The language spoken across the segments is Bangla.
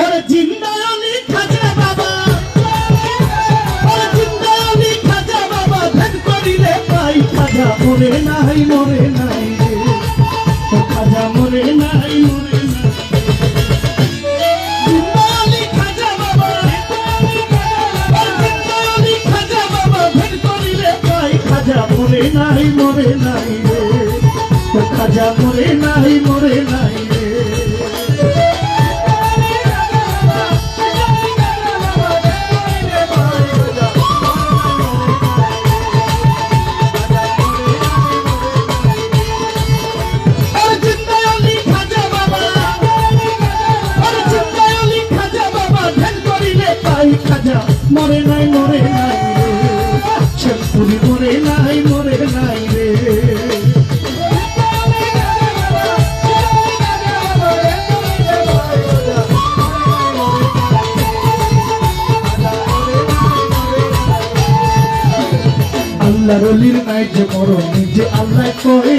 ওরে জিন্দালি খাজা বাবা। ওরে জিন্দালি খাজা বাবা, ভেদ করিলে পাই খাজা, মরে নাই মরে নাই ও খাজা মরে নাই, মরে মরে নাই মরে নাই রে। খাজা মরে নাই মরে নাই আল্লাহ রলির নাই যে মরণ, নিজে আল্লাহ কয়,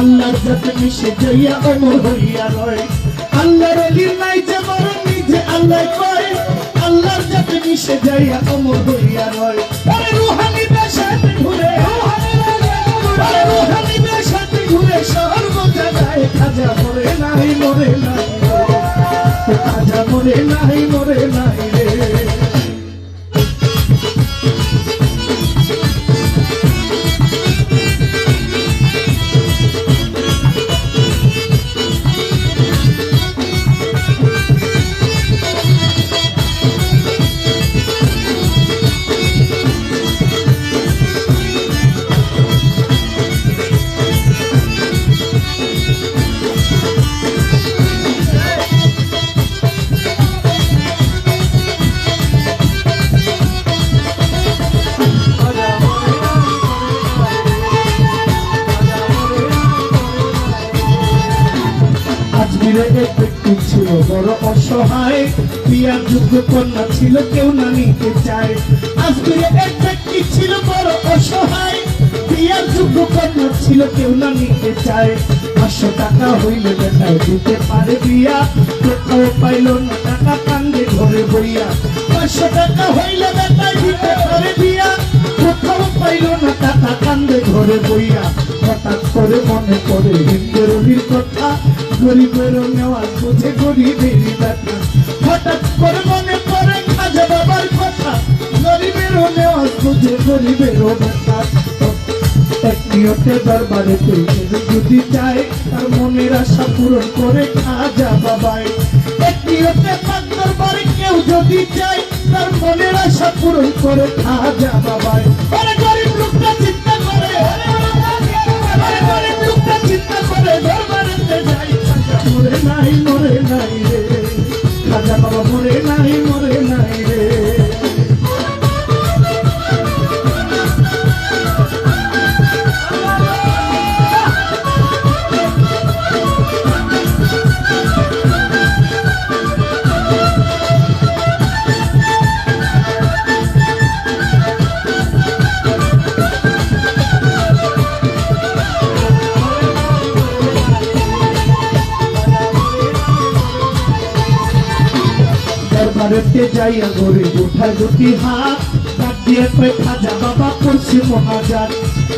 আল্লাহর যাতে মিশে যাইয়া অমর হইয়া রয়। আল্লাহ রলির নাই যে মরণ, নিজে আল্লাহ কয়, আল্লাহর যাতে মিশে যাইয়া অমর হইয়া রয়। আরে রুহানি বেশাতে ঘুরে আরে রুহানি বেশাতে ঘুরে শহর বোঝা যায় খাজা মরে নাই মরে নাই খাজা মরে নাই মরে নাই ছিল বড় অসহায়। বিয়ার যোগ্য কন্যা ছিল, কেউ না নিতে চায়। আজমিরে এক ব্যক্তি ছিল বড় অসহায়। বিয়ার যোগ্য কন্যা ছিল, কেউ না নিতে চায়। পাঁচশো টাকা হইলে বেটায় দিতে পারে বিয়া কোথাও পাইল না টাকা, কান্দে ঘরে বইয়া। পাঁচশো টাকা হইলে বেটায় দিতে পারে বিয়া কোথাও পাইল না টাকা, কান্দে ঘরে বইয়া। হঠাৎ করে মনে পড়ে হিন্দের অভির কথা গরিবের নেওয়া বুঝে গরিবেরই ব্যথা হঠাৎ করে মনে পড়ে খাজা বাবার কথা। গরিবের নেওয়া বুঝে গরিবেরও ব্যথা এক নিয়তে দরবারে যদি চায় তার মনের আশা পূরণ করে খাজা বাবাই এক নিয়তে পাক দরবারে কেউ যদি চায় তার মনের আশা পূরণ করে খাজা বাবাই গরিব লোকটা চিন্তা মরে নাই মরে নাই রে। রাজা বাবা মরে নাই মরে নাই দরবারেতে যাইয়া গরে উঠায় দুটি হাত। ডাক কই খাজা বাবা করছি মহাজাত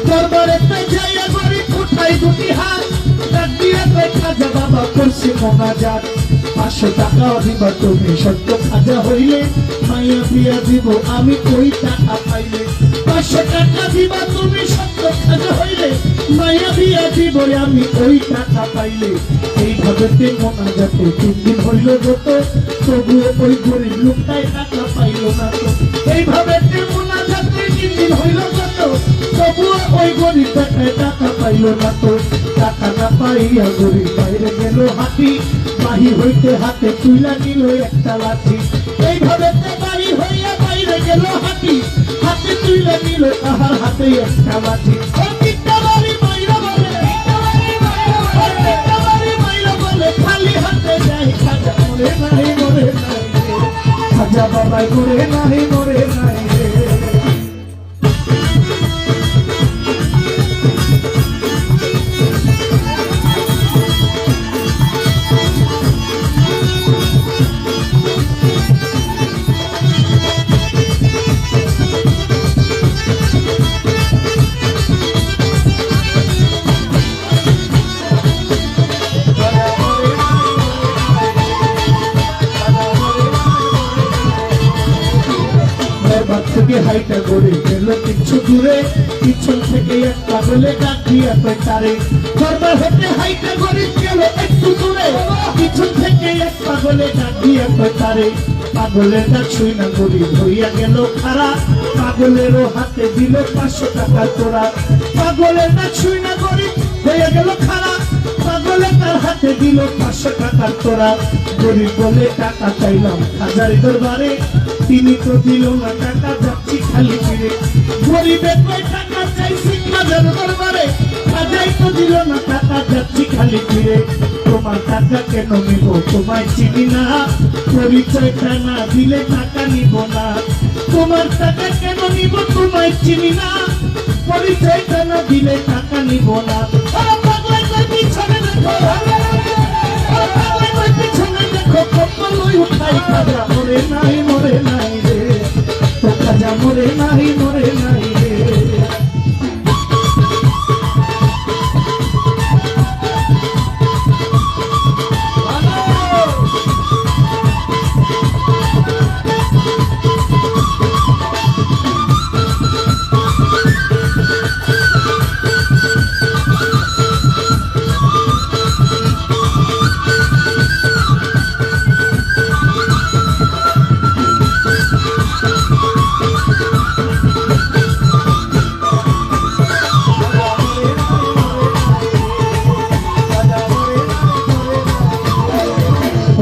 দরবারেতে যাইয়া গরে উঠায় দুটি হাত। ডাক কই খাজা বাবা করছি পাঁচশো টাকা তুমি সত্য খাজা হইলে। মাইয়া দিব, আমি ওই টাকা পাইলে। পাঁচশো টাকা দিবা, তুমি সত্য খাজা হইলে। মাইয়া দিব, আমি ওই টাকা পাইলে। এইভাবে তে মনা যাতে তিন দিন হইল যত, তবুও ওই গরিব লোকটাই টাকা পাইল না তো। এইভাবে তে মনা যাতে তিন দিন হইল যত, তবুও ওই গরিব টাকায় টাকা পাইল না তো। টাকা না পাইয়া গরিব বাইরে গেল হাতি, বাহি হইতে হাতে তুইলা নিল একটা লাঠি। এইভাবে বাড়ি হইয়া বাইরে গেল হাতি, হাতে তুইলা নিল তাহার হাতে একটা লাঠি। খাজা বাবাই মরে নাই মরে রে করে গেল কিছু দূরে, পিছন থেকে এক পাগলে ডাক দিয়া তারে। দরবার হতে হাইটা করে গেল একটু দূরে, পিছন থেকে এক পাগলে ডাক দিয়া তারে। পাগলের ডাক না গরি হইয়া গেল খারা পাগলেরও হাতে দিল পাঁচশো টাকা তোরা পাগলের ডাক শুই না গরি হইয়া গেল খারা পাগলে তার হাতে দিল পাঁচশো টাকার তোরা গরিব বলে টাকা চাইলাম হাজার দরবারে, তিনি তো দিল না টাকা, যাচ্ছি খালি ফিরে গরিবের কয় টাকা চাইছি হাজার দরবারে হাজাই তো দিল না টাকা যাচ্ছি খালি ফিরে। তোমার টাকা কেন নিব, তোমায় চিনি না। পরিচয়টা না দিলে টাকা নিব না। তোমার টাকা কেন নিব, তোমায় চিনি না। পরিচয়টা না দিলে টাকা নিব না। পিছনে দেখো কম্বল উঠাই কাজা মরে নাই মরে নাই। মরে নাই মরে নাই।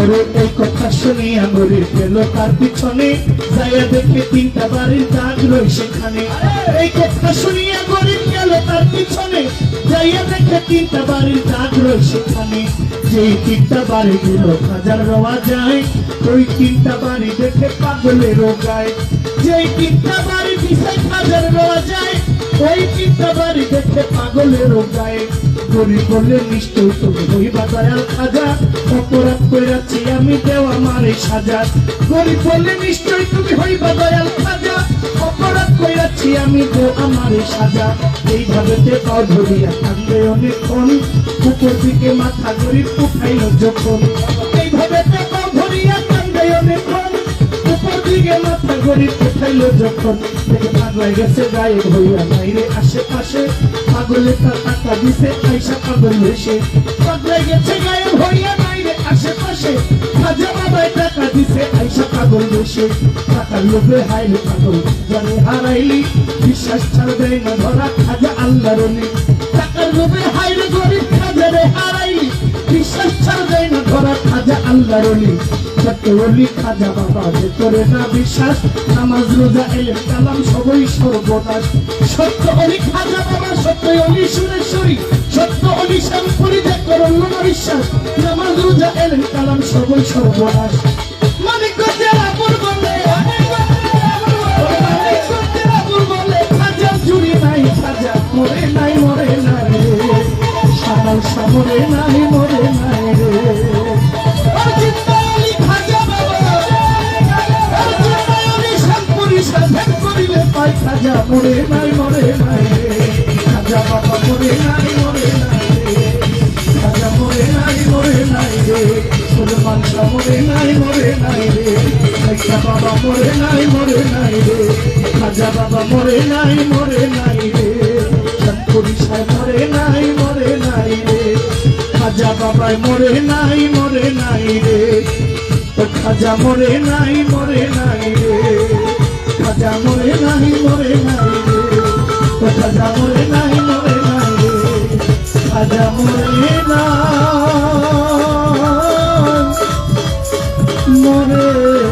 রে ওরে এই কথা শুনি আমরে গেল তার পিছনে। যাইয়া দেখে তিনটা বাড়ির দাগ রই সেখানে। এই কথা শুনিয়া গরিব গেল তার পিছনে। যাইয়া দেখে তিনটা বাড়ির দাগ রই সেখানে। যেই তিনটা বাড়ি গুলো হাজার রওয়া যায়, ওই তিনটা বাড়ি দেখে পাগলের গায়। যেই তিনটা বাড়ি দিশায় হাজার রওয়া যায় ওই তিনটা বাড়ি দেখে পাগলের গায়ে গরিব বললে নিশ্চয় তুমি হইবা দয়াল খাজা। অপরাধ কইরাছি আমি দেওয়া মারে সাজা। গরিব বললে নিশ্চয় তুমি হইবা দয়াল খাজা। অপরাধ কইরাছি আমি দেও আমারে সাজা। এইভাবে তে পাও ধরিয়া থাকবে অনেকক্ষণ, উপর দিকে মাথা গরিব উঠাইল যখন। মাথা গরিব উঠাইল যখন? থেকে পাগলাই গেছে গায়ে হইয়া বাইরে আশেপাশে। পাগলে তার টাকা দিছে আইসা পাগল এসে পাগলাই গেছে গায়ে হইয়া বাইরে আশেপাশে। খাজা বাবাই টাকা দিছে আইসা পাগল এসে টাকার লোভে হাইলে পাগল বিশ্বাস ছাড় দেয় না ধরা খাজা আল্লাহর খাজা আল্লাহর অলি সত্য খাজা বাবা করে না বিশ্বাস, নামাজ, রোজা এলে কালাম, সবই সর্বনাশ। সত্য অলি খাজা বাবা, সত্য অলি সুরেশ্বরী, সত্য অলি শ্যাম পরিত্যাগ করল না বিশ্বাস। নামাজ, রোজা এলে কালাম, সবই সর্বনাশ। মরে নাই মরে নাই রে খাজা বাবা মরে নাই মরে নাই রে খাজা মরে নাই মরে নাই রে শাহ মরে নাই মরে নাই রে খাজা বাবা মরে নাই মরে নাই রে খাজা বাবা মরে নাই মরে নাই রে সাহেব মরে নাই মরে নাই রে খাজা বাবাই মরে নাই মরে নাই রে খাজা মরে নাই মরে নাই রে কথা মোরে নাহি মোরে নাহি কথা মোরে নাহি মোরে নাহি কথা মোরে না মোরে